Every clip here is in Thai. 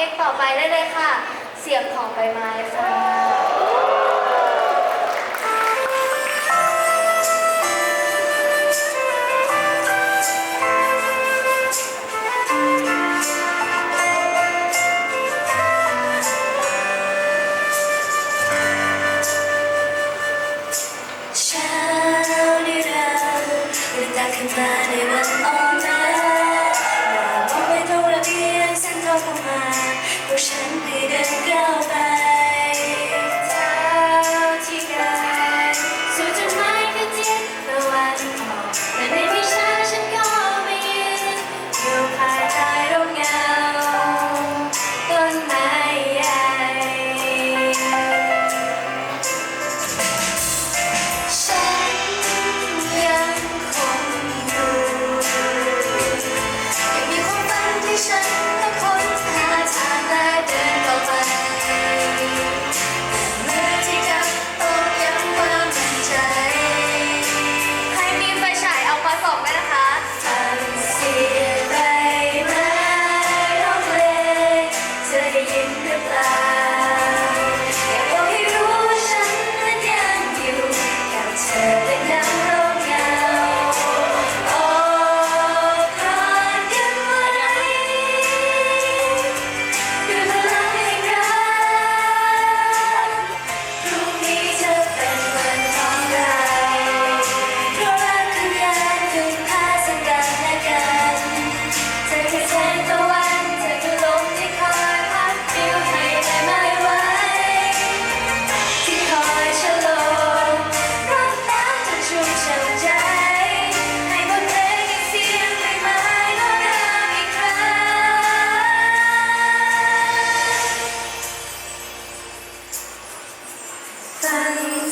ลงต่อไปได้เลยค่ะ เสียงของใบไม้ค่ะ กฉันได้เดินก้าวไป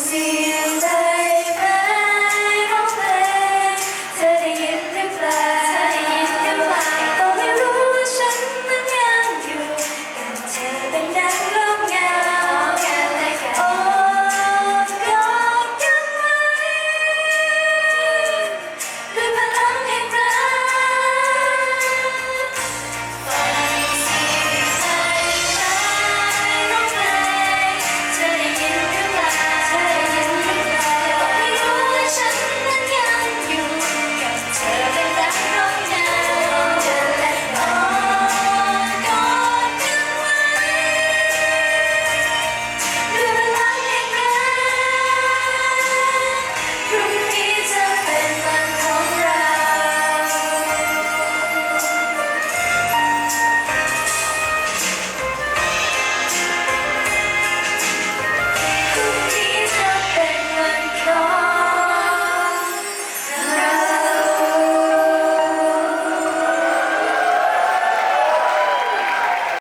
see.